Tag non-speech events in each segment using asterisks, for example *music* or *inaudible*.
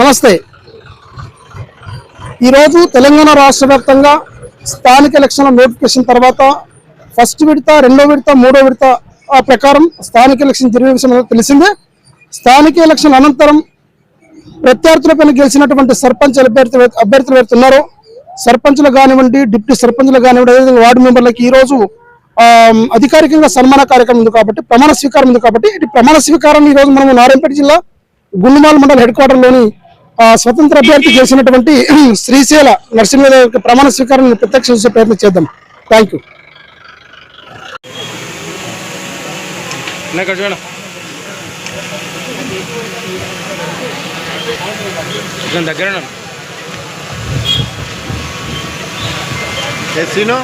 నమస్తే. ఈరోజు తెలంగాణ రాష్ట్ర వ్యాప్తంగా స్థానిక ఎలక్షన్ల నోటిఫికేషన్ తర్వాత ఫస్ట్ విడత రెండో విడత మూడో విడత ఆ ప్రకారం స్థానిక ఎలక్షన్ జరిగే విషయం తెలిసిందే. స్థానిక ఎలక్షన్ అనంతరం ప్రత్యర్థులపైన గెలిచినటువంటి సర్పంచ్ అభ్యర్థి అభ్యర్థులు పెడుతున్నారో సర్పంచ్లు కానివ్వండి డిప్యూటీ సర్పంచ్లు కానివ్వండి అదేవిధంగా వార్డు మెంబర్లకి ఈ రోజు అధికారికంగా సన్మాన కార్యక్రమం ఉంది కాబట్టి ప్రమాణ స్వీకారం ఉంది కాబట్టి ఇటు ప్రమాణ స్వీకారం ఈ రోజు మనము నారాయణపేట జిల్లా గుండుమాల మండల హెడ్ క్వార్టర్లోని స్వతంత్ర అభ్యర్థి చేసినటువంటి *clears throat* శ్రీశైల నరసింహదేవ్ యొక్క ప్రమాణ స్వీకారం ప్రత్యక్ష చూసే ప్రయత్నం చేద్దాం. థ్యాంక్ యూ దగ్గర ఉన్నాను సీను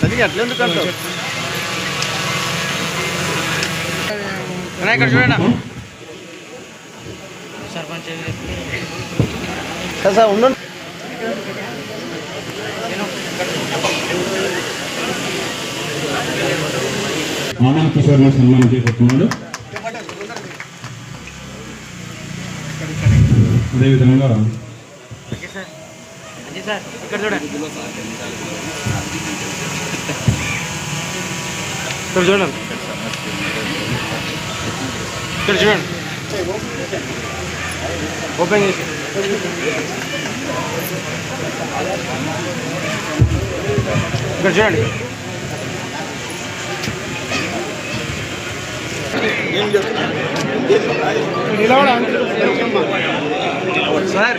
సరిగ్గా అట్లా ఎందుకు అంటావు నా ఇక్కడ చూడండి సార్ సార్ ఉండండి ఆనంద్ కిషోర్ గారు సన్మానం చేయబోతున్నాడు అదేవిధంగా ఇక్కడ చూడండి ఇక్కడ చూడండి ఇక్కడ చూడండి ఓపెన్ చేసి ఇక్కడ చూడండి. సార్.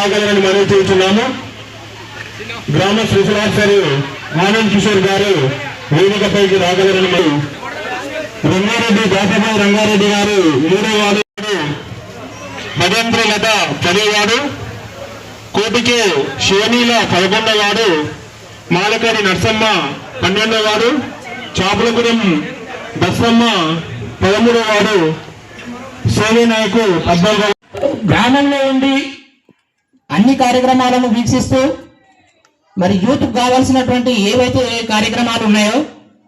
రాగలరని మనవి చేస్తున్నాము గ్రామ స్పెషల్ ఆనంద్ కిషోర్ గారు వేదికపైకి రాగలరని మనం రంగారెడ్డి దాసబాయి రంగారెడ్డి గారు మూడో వాడు మహేంద్ర లత పదేవాడు కోటికే శివనీల పదకొండవ వాడు మాలకరి నర్సమ్మ పన్నెండవ వాడు చాపులపురం బస్సమ్మ పదమూడవ వాడు సోని నాయకు పద్నాలుగవ గ్రామంలో ఉండి అన్ని కార్యక్రమాలను వీక్షిస్తూ మరి యూత్ కావాల్సినటువంటి ఏవైతే కార్యక్రమాలు ఉన్నాయో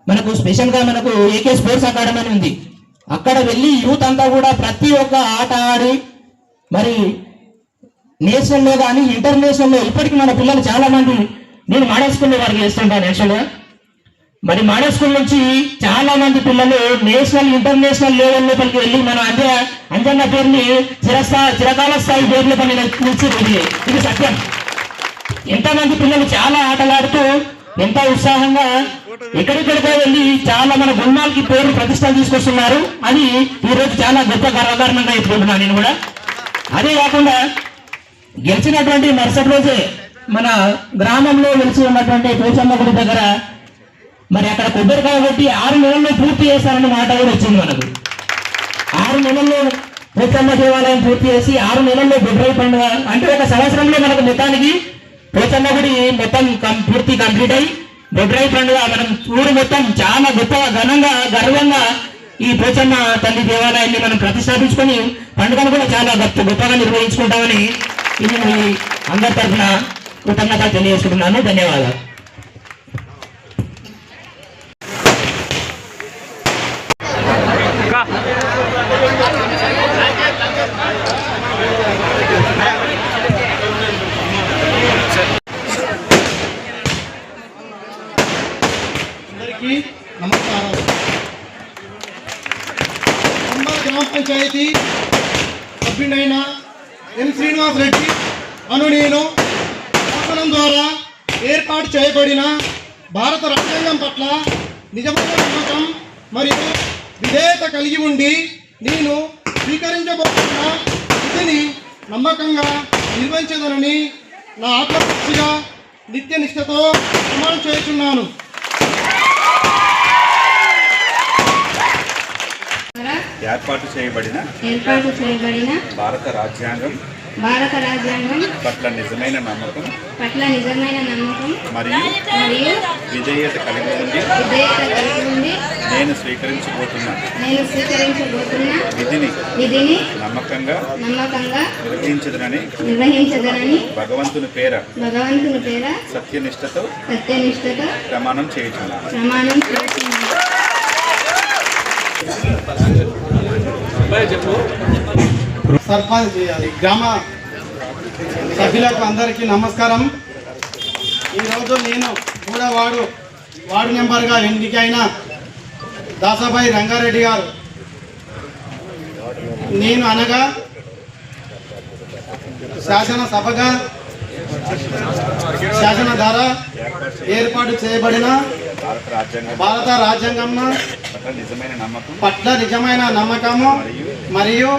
మనకు స్పెషల్గా మనకు ఏకే స్పోర్ట్స్ అకాడమీ అని ఉంది. అక్కడ వెళ్ళి యూత్ అంతా కూడా ప్రతి ఒక్క ఆట ఆడి మరి నేషనల్లో కానీ ఇంటర్నేషనల్లో ఇప్పటికీ మన పిల్లలు చాలా మంది నేను మాడేసుకునే వారికి చేస్తుంటాను యాక్చువల్గా. మరి మోడల్ స్కూల్ నుంచి చాలా మంది పిల్లలు నేషనల్ ఇంటర్నేషనల్ లెవెల్ లోపలికి వెళ్ళి మన అంజ అంజన్న పేరుని చిరస్థా చిరకాల స్థాయి పేర్లు పని నిలిచి ఇది సత్యం. ఎంతమంది పిల్లలు చాలా ఆటలాడుతూ ఎంత ఉత్సాహంగా ఎక్కడెక్కడికో వెళ్ళి చాలా మన గుణాలకి పేరు ప్రతిష్టలు తీసుకొస్తున్నారు. అది ఈ రోజు చాలా గొప్ప గర్వకారణంగా చెప్పుకుంటున్నాను నేను కూడా. అదే కాకుండా గెలిచినటువంటి మరుసటి రోజే మన గ్రామంలో వెలిసి ఉన్నటువంటి పోచమ్మ గుడి దగ్గర మరి అక్కడ కొబ్బరికాయ కాబట్టి ఆరు నెలల్లో పూర్తి చేస్తారన్న మాట కూడా వచ్చింది మనకు. ఆరు నెలల్లో పోచమ్మ దేవాలయం పూర్తి చేసి ఆరు నెలల్లో ఫిబ్రవరి పండుగ అంటే ఒక సంవత్సరంలో మనకు మొత్తానికి పోచమ్మ గుడి మొత్తం పూర్తి కంప్లీట్ అయ్యి ఫిబ్రవరి పండుగ మనం ఊరు మొత్తం చాలా గొప్పగా ఘనంగా గర్వంగా ఈ పోచమ్మ తల్లి దేవాలయాన్ని మనం ప్రతిష్టాపించుకొని పండుగను కూడా చాలా గొప్ప గొప్పగా నిర్వహించుకుంటామని ఇది మీ అందరి తరఫున కృతజ్ఞతలు తెలియజేసుకుంటున్నాను. ధన్యవాదాలు అందరికీ నమస్కారం అంబర్ గ్రామ పంచాయతీ సభ్యుడైన ఎన్ శ్రీనివాస్ రెడ్డి అను నేను శాసనం ద్వారా ఏర్పాటు చేయబడిన భారత రాజ్యాంగం పట్ల నిజమైన నమ్మకం మరియు విధేయత కలిగి ఉండి నేను స్వీకరించబోతున్న విధిని నమ్మకంగా నిర్వహించదనని నా ఆత్మసాక్షిగా నిత్య నిష్ఠతో ప్రమాణం చేస్తున్నాను. ఏర్పాటు చేయబడిన ఏర్పాటు చేయబడిన భారత రాజ్యాంగం భారత రాజ్యాంగం పట్ల నిజమైన నమ్మకం పట్ల నిజమైన నమ్మకం మరియు మరియు విధేయత కలిగి ఉండి విధేయత కలిగి ఉండి నేను స్వీకరించబోతున్న నేను స్వీకరించబోతున్న విధిని విధిని నమ్మకంగా నమ్మకంగా నిర్వహించదనని నిర్వహించదనని భగవంతుని పేర భగవంతుని పేర సత్యనిష్టతో సత్యనిష్టతో ప్రమాణం చేయుచున్నాను ప్రమాణం చేస్తున్నాను సర్పంచ్ గ్రామ సభ్యులకు అందరికీ నమస్కారం. ఈరోజు నేను కూడా వాడు వార్డు మెంబర్గా ఎన్నికైన దాసాబాయి రంగారెడ్డి గారు. నేను అనగా శాసనసభగా శాసన ద్వారా ఏర్పాటు చేయబడిన భారత రాజ్యాంగం పట్ల నిజమైన నమ్మకము మరియు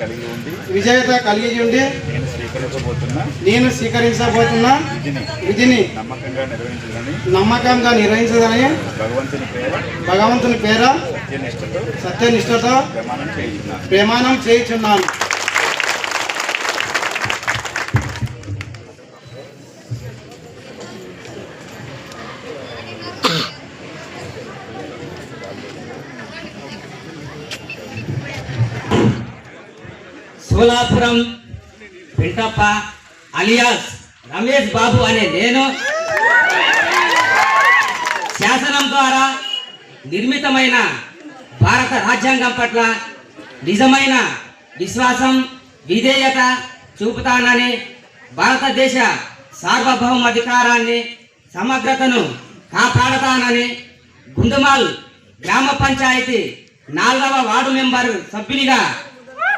కలిగి ఉండి విజేత కలిగి ఉండి నేను స్వీకరించబోతున్న. నేను స్వీకరించబోతున్న. విధిని విధిని నమ్మకంగా నిర్వహించదని నమ్మకంగా నిర్వహించదని భగవంతుని పేర భగవంతుని పేర సత్యనిష్టతో సత్యనిష్టతో ప్రమాణం చేయుచున్నాను. ప్రమాణం చేయుచున్నాను. సోలాపురం పెంటప్ప అలియాస్ రమేష్ బాబు అనే నేను శాసనం ద్వారా నిర్మితమైన భారత రాజ్యాంగం పట్ల నిజమైన విశ్వాసం విధేయత చూపుతానని భారతదేశ సార్వభౌమాధికారాన్ని సమగ్రతను కాపాడతానని గుండుమాల్ గ్రామ పంచాయతీ నాలుగవ వార్డు మెంబర్ సభ్యునిగా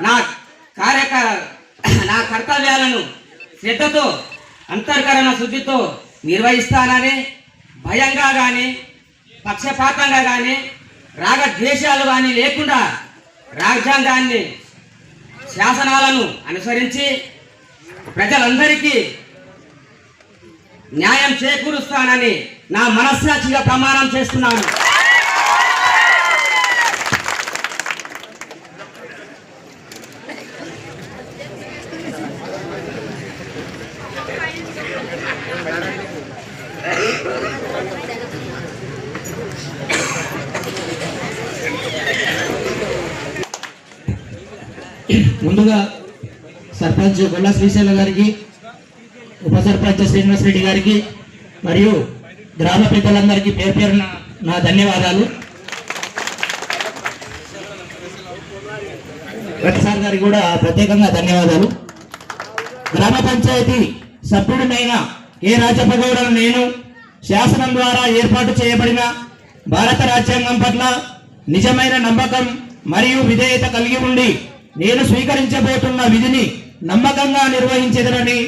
నా కార్యక నా కర్తవ్యాలను శ్రద్ధతో అంతర్కరణ శుద్ధితో నిర్వహిస్తానని భయంగా కానీ పక్షపాతంగా కానీ రాగద్వేషాలు కానీ లేకుండా రాజ్యాంగాన్ని శాసనాలను అనుసరించి ప్రజలందరికీ న్యాయం చేకూరుస్తానని నా మనస్సాక్షిగా ప్రమాణం చేస్తున్నాను ముందుగా సర్పంచ్ గొల్ల శ్రీశైల గారికి ఉప సర్పంచ్ శ్రీనివాస్ రెడ్డి గారికి మరియు గ్రామ పెద్దలందరికీ పేరు పేరున నా ధన్యవాదాలు. సార్ గారికి కూడా ప్రత్యేకంగా ధన్యవాదాలు. గ్రామ పంచాయతీ సభ్యుడినైన ఏ రాజపగౌడను నేను శాసనం ద్వారా ఏర్పాటు చేయబడిన భారత రాజ్యాంగం పట్ల నిజమైన నమ్మకం మరియు విధేయత కలిగి ఉండి నేను స్వీకరించబోతున్న విధిని నమ్మకంగా నిర్వహించదనని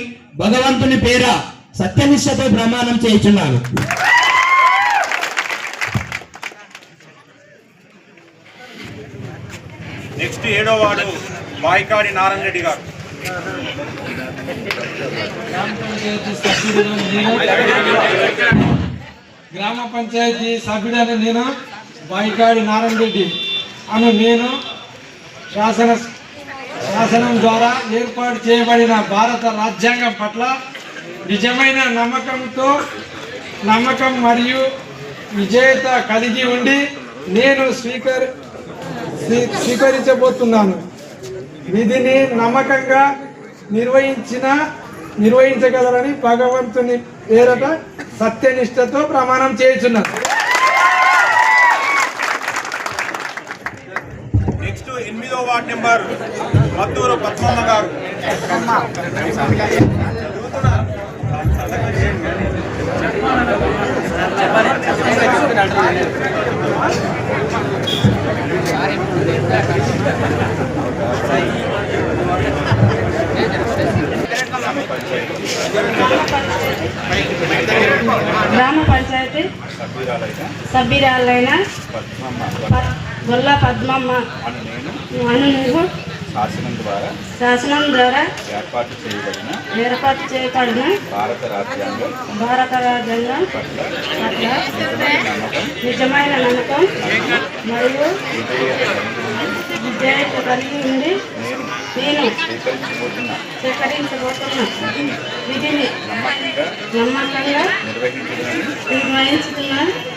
భగవంతుని పేర సత్యనిష్టతో ప్రమాణం చేయుచున్నాను. నెక్స్ట్ ఏడో వార్డు బాయికాడి నారాయణ రెడ్డి గారు. గ్రామ పంచాయతీ సభ్యుడైన నేను బాయికాడి నారాయణ రెడ్డి. అను నేను శాసన శాసనం ద్వారా ఏర్పాటు చేయబడిన భారత రాజ్యాంగం పట్ల నిజమైన నమ్మకంతో నమ్మకం మరియు విజేత కలిగి ఉండి నేను స్వీకర్ స్వీ- స్వీకరించబోతున్నాను. విధిని నమ్మకంగా నిర్వహించిన నిర్వహించగలరని భగవంతుని పేరట సత్యనిష్టతో ప్రమాణం చేయుచున్నాను. నెక్స్ట్ ఎనిమిదో వార్డ్ నెంబర్. మద్దూరు పద్మమ్మ గారు. గ్రామ పంచాయతీ సభ్యురాలైన గొల్ల పద్మమ్మ. అను నువ్వు? శాసనం ద్వారా శాసనం ద్వారా ఏర్పాటు చేయబడిన ఏర్పాటు చేయబడిన భారత రాజ్యాంగం భారత రాజ్యాంగం పట్ల నిజమైన నమ్మకం మరియు విధేయత కలిగి ఉండి నేను స్వీకరించబోతున్న విధిని నమ్మకంగా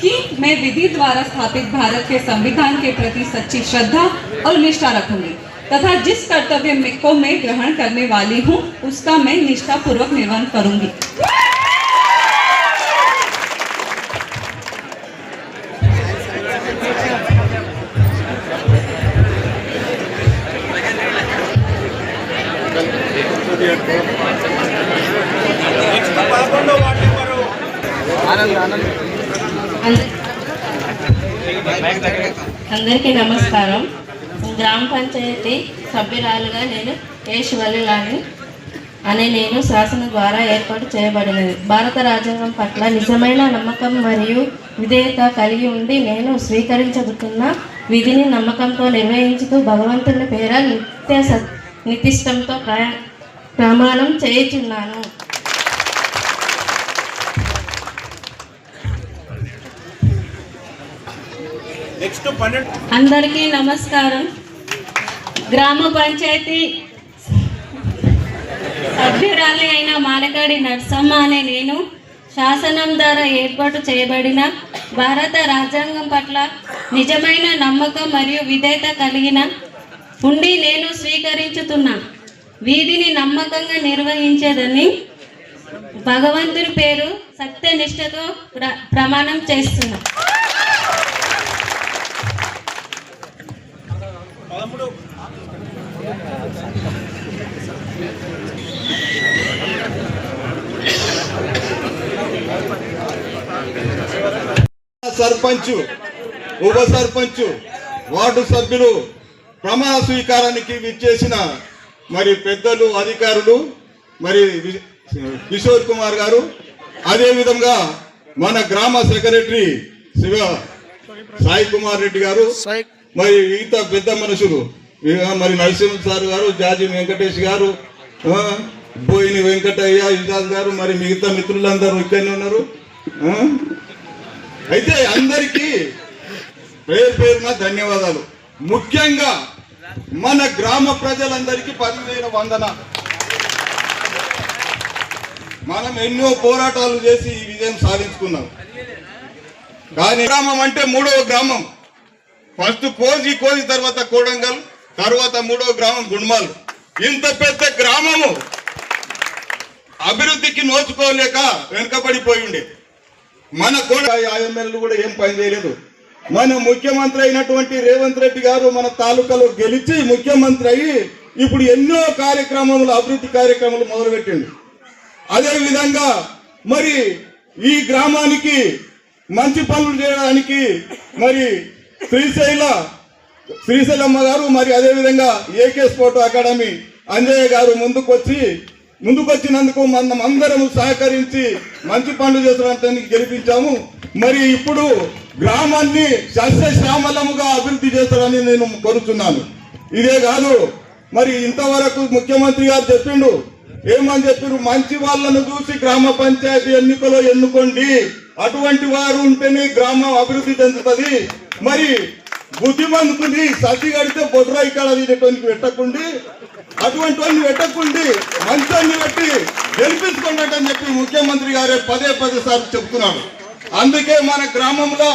कि मैं विधि द्वारा स्थापित भारत के संविधान के प्रति सच्ची श्रद्धा और निष्ठा रखूँगी तथा जिस कर्तव्य को मैं ग्रहण करने वाली हूँ उसका मैं निष्ठा पूर्वक निर्वहन करूँगी। आनंद आनंद। అందరికీ నమస్కారం. గ్రామ పంచాయతీ సభ్యురాలుగా నేను ఏషువల్లిలాని అనే నేను శాసనం ద్వారా ఏర్పాటు చేయబడినది. భారత రాజ్యాంగం పట్ల నిజమైన నమ్మకం మరియు విధేయత కలిగి ఉండి నేను స్వీకరించబోతున్న విధిని నమ్మకంతో నిర్వహించుతూ భగవంతుని పేర నిత్య సత్ నితిష్టంతో ప్రయా ప్రమాణం చేయుచున్నాను. నెక్స్ట్ పన్నెండు. అందరికీ నమస్కారం. గ్రామ పంచాయతీ సభ్యురాలి అయిన మాలకాడి నర్సమ్మ అనే నేను శాసనం ద్వారా ఏర్పాటు చేయబడిన భారత రాజ్యాంగం పట్ల నిజమైన నమ్మకం మరియు విధేయత కలిగిన ఉండి నేను స్వీకరించుతున్నా వీధిని నమ్మకంగా నిర్వహించేదని భగవంతుని పేరు సత్యనిష్టతో ప్ర ప్రమాణం చేస్తున్నా. సర్పంచ్ ఉప సర్పంచ్ వార్డు సభ్యులు ప్రమాణ స్వీకారానికి విచ్చేసిన మరి పెద్దలు అధికారులు మరి కిషోర్ కుమార్ గారు అదే విధంగా మన గ్రామ సెక్రటరీ శివ సాయి కుమార్ రెడ్డి గారు మరి మిగతా పెద్ద మనుషులు మరి నరసింహ సార్ గారు జాజి వెంకటేష్ గారు బోయిని వెంకటయ్య ఇజాజ్ గారు మరి మిగతా మిత్రులందరూ ఇక్కడనే ఉన్నారు అయితే అందరికీ పేరు పేరున ధన్యవాదాలు. ముఖ్యంగా మన గ్రామ ప్రజలందరికీ పదివేల వందన మనం ఎన్నో పోరాటాలు చేసి ఈ విజయం సాధించుకున్నాం. కానీ గ్రామం అంటే మూడవ గ్రామం. ఫస్ట్ కోజి కోజి తర్వాత కోడంగల్ తర్వాత మూడవ గ్రామం గుణమాలు. ఇంత పెద్ద గ్రామము అభివృద్ధికి నోచుకోలేక వెనుకబడిపోయి ఉండేది మన కూడా ఎమ్మెల్యేలు కూడా ఏం పని చేయలేదు. మన ముఖ్యమంత్రి అయినటువంటి రేవంత్ రెడ్డి గారు మన తాలూకాలో గెలిచి ముఖ్యమంత్రి అయ్యి ఇప్పుడు ఎన్నో కార్యక్రమములు అభివృద్ధి కార్యక్రమాలు మొదలుపెట్టిండు. అదేవిధంగా మరి ఈ గ్రామానికి మంచి పనులు చేయడానికి మరి శ్రీశైల శ్రీశైలమ్మ గారు మరి అదేవిధంగా ఏకే స్పోర్ట్ అకాడమీ అంజయ్య గారు ముందుకొచ్చి ముందుకొచ్చినందుకు మనం అందరం సహకరించి మంచి పనులు చేసడానికి గెలిపించాము. మరి ఇప్పుడు గ్రామాన్ని సస్యశ్యామలముగా అభివృద్ధి చేస్తారని నేను కోరుతున్నాను ఇదే కాదు మరి ఇంతవరకు ముఖ్యమంత్రి గారు చెప్పిండు. ఏమని చెప్పారు? మంచి వాళ్ళను చూసి గ్రామ పంచాయతీ ఎన్నికలో ఎన్నుకోండి. అటువంటి వారు ఉంటేనే గ్రామం అభివృద్ధి చెందుతుంది. మరి బుద్ధిమంతుని సతి కడితే బొడ్రా ఇక్కడ పెట్టకుండా అటువంటి వాళ్ళని పెట్టకుండి మంచాన్ని పెట్టి గెలిపించుకోండి అని చెప్పి ముఖ్యమంత్రి గారే పదే పదే సార్లు చెప్తున్నాడు అందుకే మన గ్రామంలో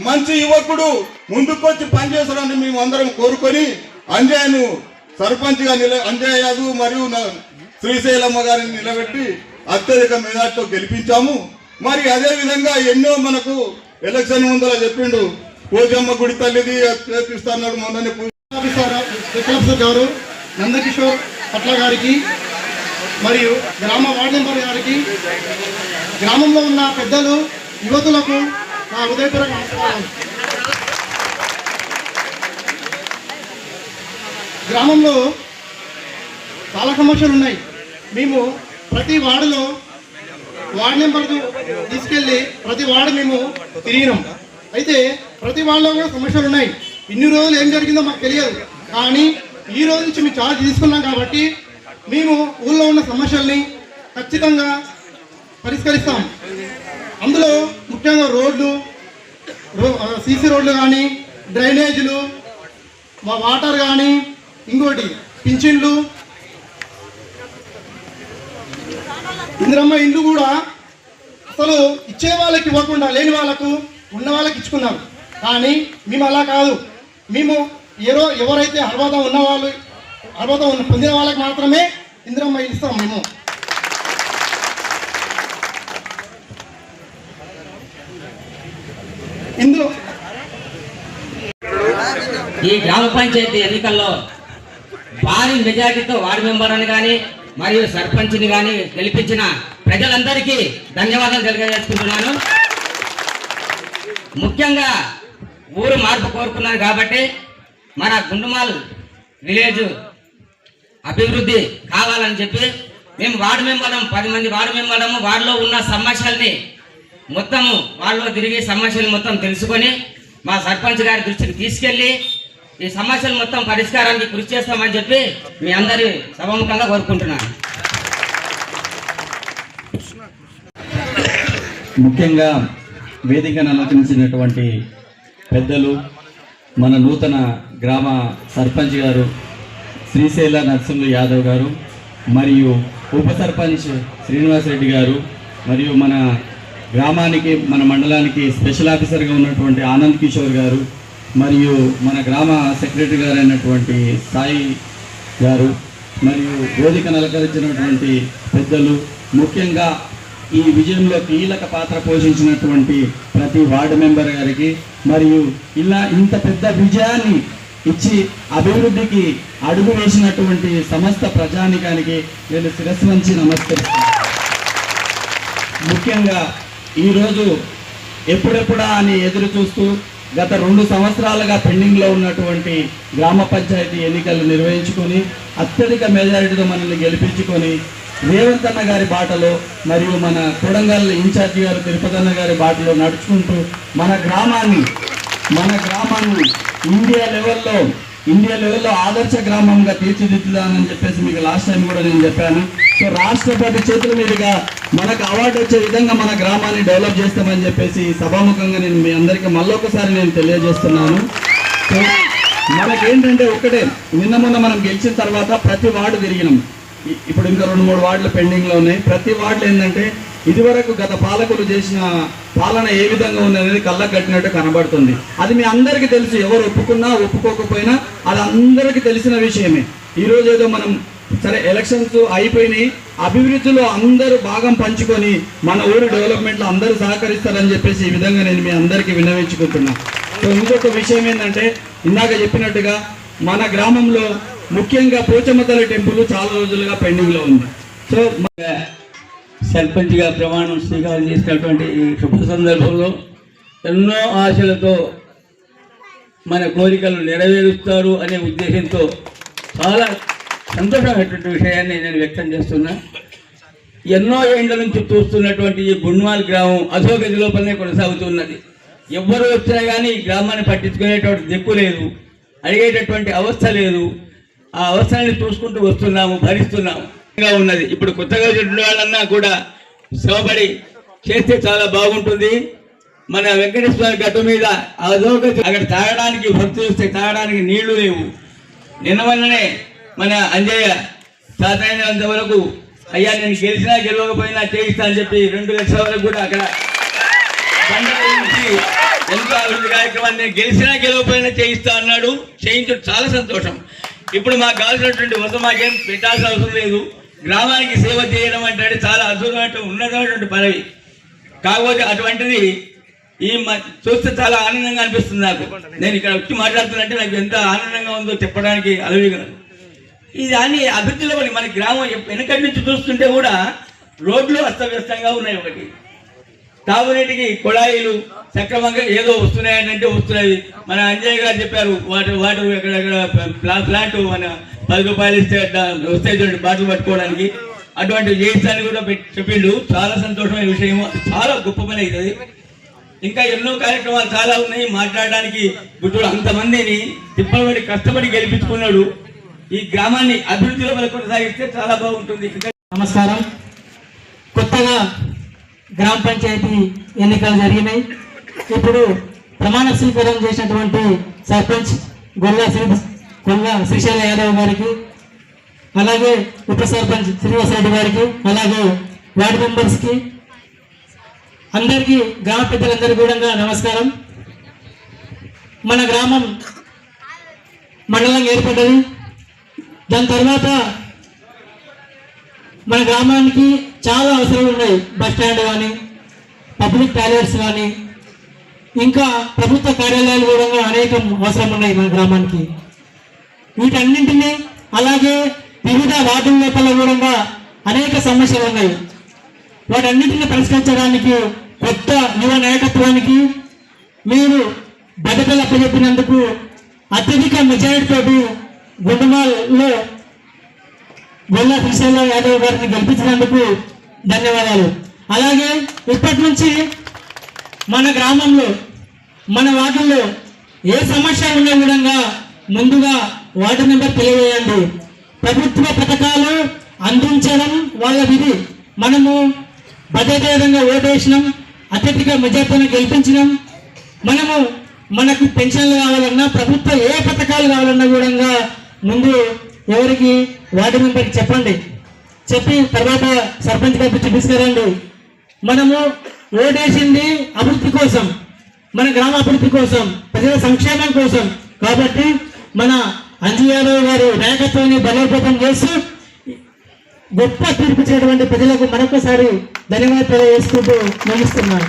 మంచి యువకుడు ముందుకొచ్చి పనిచేస్తాడని మేము అందరం కోరుకొని అంజయ్యను సర్పంచ్గా నిల అంజయ్య యాదవ్ మరియు నా- శ్రీశైలమ్మ గారిని నిలబెట్టి అత్యధిక మెజార్టీతో గెలిపించాము. మరి అదే విధంగా ఎన్నో మనకు ఎలక్షన్ ముందర చెప్పిండు పూజమ్మ గుడి తల్లిది చేపిస్తాడు మొన్ననే పూ- గారు నందకిషోర్ పట్ల గారికి మరియు గ్రామ వార్డు మెంబర్ గారికి గ్రామంలో ఉన్న పెద్దలు యువతులకు నా హృదయపూర్వక నమస్కారాలు. గ్రామంలో చాలా సమస్యలు ఉన్నాయి. మేము ప్రతి వార్డులో వార్డు నెంబర్ తీసుకెళ్ళి ప్రతి వార్డు మేము తిరిగినాం. అయితే ప్రతి వార్డులో కూడా సమస్యలు ఉన్నాయి. ఇన్ని రోజులు ఏం జరిగిందో మాకు తెలియదు. కానీ ఈ రోజు నుంచి మేము చార్జ్ తీసుకున్నాం కాబట్టి మేము ఊళ్ళో ఉన్న సమస్యల్ని ఖచ్చితంగా పరిష్కరిస్తాం. అందులో ముఖ్యంగా రోడ్లు రో- సీసీ రోడ్లు కానీ డ్రైనేజీలు మా వాటర్ కానీ ఇంకోటి పింఛన్లు. ఇందిరమ్మ ఇండ్లు కూడా అసలు ఇచ్చే వాళ్ళకి ఇవ్వకుండా లేని వాళ్ళకు ఉన్న వాళ్ళకి ఇచ్చుకున్నారు కానీ మేము అలా కాదు. మేము ఏదో ఎవరైతే అర్హత ఉన్నవాళ్ళు అర్హత ఉన్న పొందిన వాళ్ళకి మాత్రమే ఇందిరమ్మ ఇస్తాం మేము. ఇందులో ఈ గ్రామ పంచాయతీ ఎన్నికల్లో భారీ మెజార్టీతో వార్డు మెంబర్ అని కానీ మరియు సర్పంచ్ని కానీ గెలిపించిన ప్రజలందరికీ ధన్యవాదాలు తెలియజేసుకుంటున్నాను. ముఖ్యంగా ఊరు మార్పు కోరుకున్నారు కాబట్టి మన గుండుమాల్ విలేజ్ అభివృద్ధి కావాలని చెప్పి మేము వార్డు మెంబరం పది మంది వార్డు మెంబరము వార్డులో ఉన్న సమస్యల్ని మొత్తము వాళ్ళలో తిరిగి సమస్యలు మొత్తం తెలుసుకొని మా సర్పంచ్ గారి దృష్టికి తీసుకెళ్ళి ఈ సమస్యలు మొత్తం పరిష్కారానికి కృషి చేస్తామని చెప్పి మీ అందరి సభముఖంగా కోరుకుంటున్నాను. ముఖ్యంగా వేదికను అలంకరించినటువంటి పెద్దలు మన నూతన గ్రామ సర్పంచ్ గారు శ్రీశైల నరసింహ యాదవ్ గారు మరియు ఉప సర్పంచ్ శ్రీనివాసరెడ్డి గారు మరియు మన గ్రామానికి మన మండలానికి స్పెషల్ ఆఫీసర్గా ఉన్నటువంటి ఆనంద్ కిషోర్ గారు మరియు మన గ్రామ సెక్రటరీ గారు అయినటువంటి సాయి గారు మరియు వేదికను అలంకరించినటువంటి పెద్దలు ముఖ్యంగా ఈ విజయంలో కీలక పాత్ర పోషించినటువంటి ప్రతి వార్డు మెంబర్ గారికి మరియు ఇలా ఇంత పెద్ద విజయాన్ని ఇచ్చి అభివృద్ధికి అడుగు వేసినటువంటి సమస్త ప్రజానికానికి నేను శిరస్సు వంచి ముఖ్యంగా ఈరోజు ఎప్పుడెప్పుడా అని ఎదురు చూస్తూ గత రెండు సంవత్సరాలుగా పెండింగ్లో ఉన్నటువంటి గ్రామ పంచాయతీ ఎన్నికలు నిర్వహించుకొని అత్యధిక మెజారిటీతో మనల్ని గెలిపించుకొని రేవంత్ అన్న గారి బాటలో మరియు మన కొడంగల్ ఇన్ఛార్జి గారు తిరుపతి అన్న గారి బాటలో నడుచుకుంటూ మన గ్రామాన్ని మన గ్రామాన్ని ఇండియా లెవెల్లో ఇండియా లెవెల్లో ఆదర్శ గ్రామంగా తీర్చిదిద్దుదానని చెప్పేసి మీకు లాస్ట్ టైం కూడా నేను చెప్పాను. సో రాష్ట్రపతి చేతుల మీదుగా మనకు అవార్డు వచ్చే విధంగా మన గ్రామాన్ని డెవలప్ చేస్తామని చెప్పేసి సభాముఖంగా నేను మీ అందరికీ మళ్ళొకసారి నేను తెలియజేస్తున్నాను. సో మనకేంటంటే ఒకటే నిన్న మొన్న మనం గెలిచిన తర్వాత ప్రతి వార్డు తిరిగినాం. ఇప్పుడు ఇంకా రెండు మూడు వార్డులు పెండింగ్లో ఉన్నాయి. ప్రతి వార్డులు ఏంటంటే ఇదివరకు గత పాలకులు చేసిన పాలన ఏ విధంగా ఉన్నది కళ్ళకు కట్టినట్టు కనబడుతుంది. అది మీ అందరికీ తెలుసు. ఎవరు ఒప్పుకున్నా ఒప్పుకోకపోయినా అది అందరికీ తెలిసిన విషయమే. ఈరోజు ఏదో మనం సరే ఎలక్షన్స్ అయిపోయినాయి. అభివృద్ధిలో అందరూ భాగం పంచుకొని మన ఊరి డెవలప్మెంట్లో అందరూ సహకరిస్తారని చెప్పేసి ఈ విధంగా నేను మీ అందరికీ విన్నవించుకుంటున్నా. సో ఇంకొక విషయం ఏంటంటే ఇందాక చెప్పినట్టుగా మన గ్రామంలో ముఖ్యంగా పోచమ్మతల్లి టెంపుల్ చాలా రోజులుగా పెండింగ్లో ఉంది. సో సర్పంచ్గా ప్రమాణం స్వీకారం చేసినటువంటి ఈ శుభ సందర్భంలో ఎన్నో ఆశలతో మన కోరికలు నెరవేరుస్తారు అనే ఉద్దేశంతో చాలా సంతోషమైనటువంటి విషయాన్ని నేను వ్యక్తం చేస్తున్నా. ఎన్నో ఏండ్ల నుంచి చూస్తున్నటువంటి ఈ గుణ్వాల్ గ్రామం అధోగతి లోపలనే కొనసాగుతున్నది. ఎవ్వరు వచ్చినా కానీ ఈ గ్రామాన్ని పట్టించుకునేటువంటి దిక్కు లేదు. అడిగేటటువంటి అవస్థ లేదు. ఆ అవస్థని చూసుకుంటూ వస్తున్నాము భరిస్తున్నాము. ఉన్నది. ఇప్పుడు కొత్తగా చెట్టు వాళ్ళన్నా కూడా శ్రమపడి చేస్తే చాలా బాగుంటుంది. మన వెంకటేశ్వర గట్టు మీద అధోగతి అక్కడ తాగడానికి భక్తులు వస్తే తాగడానికి నీళ్ళు లేవు. నిన్న మొన్ననే మన అంజయ్య సాధారణంత వరకు అయ్యా నేను గెలిచినా గెలవకపోయినా చేయిస్తా అని చెప్పి రెండు లక్షల వరకు కూడా అక్కడ ఎంతో అభివృద్ధి కార్యక్రమాన్ని నేను గెలిచినా గెలవకపోయినా చేయిస్తా అన్నాడు. చేయించడం చాలా సంతోషం. ఇప్పుడు మాకు కావాల్సినటువంటి వంద మాకేం పెట్టాల్సిన అవసరం లేదు. గ్రామానికి సేవ చేయడం అంటే చాలా అద్భుతమైన ఉన్నతమైనటువంటి పదవి. కాకపోతే అటువంటిది ఈ చూస్తే చాలా ఆనందంగా అనిపిస్తుంది నాకు. నేను ఇక్కడ వచ్చి మాట్లాడుతున్నట్టే నాకు ఎంత ఆనందంగా ఉందో చెప్పడానికి అలవిగలను ఇది దాన్ని అభివృద్ధిలో మన గ్రామం వెనకటి నుంచి చూస్తుంటే కూడా రోడ్లు అస్తవ్యస్తంగా ఉన్నాయి ఒకటి. తాగునీటికి కుళాయిలు సక్రమంగా ఏదో వస్తున్నాయంటే వస్తున్నాయి. మన అంజయ్ గారు చెప్పారు వాటర్ వాటర్ ఎక్కడెక్కడ ప్లాంట్ మన పది రూపాయలు ఇస్తే అట్లా చూడండి బాటలు పట్టుకోవడానికి. అటువంటి చేయిస్తాన్ని కూడా చెప్పిండు. చాలా సంతోషమైన విషయం చాలా గొప్ప పని అవుతుంది. ఇంకా ఎన్నో కార్యక్రమాలు చాలా ఉన్నాయి. మాట్లాడడానికి గుట్టుడు అంతమందిని తిప్పబడి కష్టపడి గెలిపించుకున్నాడు. ఈ గ్రామాన్ని అభివృద్ధిలో మనం కొనసాగిస్తే చాలా బాగుంటుంది. నమస్కారం. కొత్తగా గ్రామ పంచాయతీ ఎన్నికలు జరిగినాయి. ఇప్పుడు ప్రమాణ స్వీకారం చేసినటువంటి సర్పంచ్ గొల్ల శ్రీ గొల్ల శ్రీశైల యాదవ్ గారికి అలాగే ఉప సర్పంచ్ శ్రీనివాస్ రెడ్డి గారికి అలాగే వార్డు మెంబర్స్కి అందరికీ గ్రామ పెద్దలందరికీ కూడా నమస్కారం. మన గ్రామం మండలం ఏర్పడ్డది. దాని తర్వాత మన గ్రామానికి చాలా అవసరాలు ఉన్నాయి. బస్ స్టాండ్ కానీ పబ్లిక్ టాయిలెట్స్ కానీ ఇంకా ప్రభుత్వ కార్యాలయాలు కూడా అనేకం అవసరం ఉన్నాయి మన గ్రామానికి. వీటన్నింటినీ అలాగే వివిధ వార్డుల లోపల కూడా అనేక సమస్యలు ఉన్నాయి. వాటన్నింటిని పరిష్కరించడానికి కొత్త యువ నాయకత్వానికి మీరు బాధ్యతలు అప్పచెప్పినందుకు అత్యధిక మెజారిటీతో గుండమాల్లో గొల్లా శ్రీశైల యాదవ్ గారిని గెలిపించినందుకు ధన్యవాదాలు. అలాగే ఇప్పటి నుంచి మన గ్రామంలో మన వార్డుల్లో ఏ సమస్య ఉన్న విధంగా ముందుగా వార్డు నెంబర్ తెలియజేయండి. ప్రభుత్వ పథకాలు అందించడం వాళ్ళ విధి. మనము భద్రతీయంగా ఓటేసినాం అత్యధిక మెజార్టీని గెలిపించినాం. మనము మనకు పెన్షన్లు కావాలన్నా ప్రభుత్వ ఏ పథకాలు కావాలన్నా కూడా ముందు ఎవరికి వార్డు మెంబర్కి చెప్పండి. చెప్పి తర్వాత సర్పంచ్ గారికి చూపిస్తారండి మనము ఓటేసింది అభివృద్ధి కోసం మన గ్రామ అభివృద్ధి కోసం ప్రజల సంక్షేమం కోసం. కాబట్టి మన అంజయాదవ్ గారి నాయకత్వాన్ని బలోపేతం చేసి గొప్ప తీర్పు చేయటువంటి ప్రజలకు మరొకసారి ధన్యవాదాలు తెలియజేసుకుంటూ నమిస్తున్నాను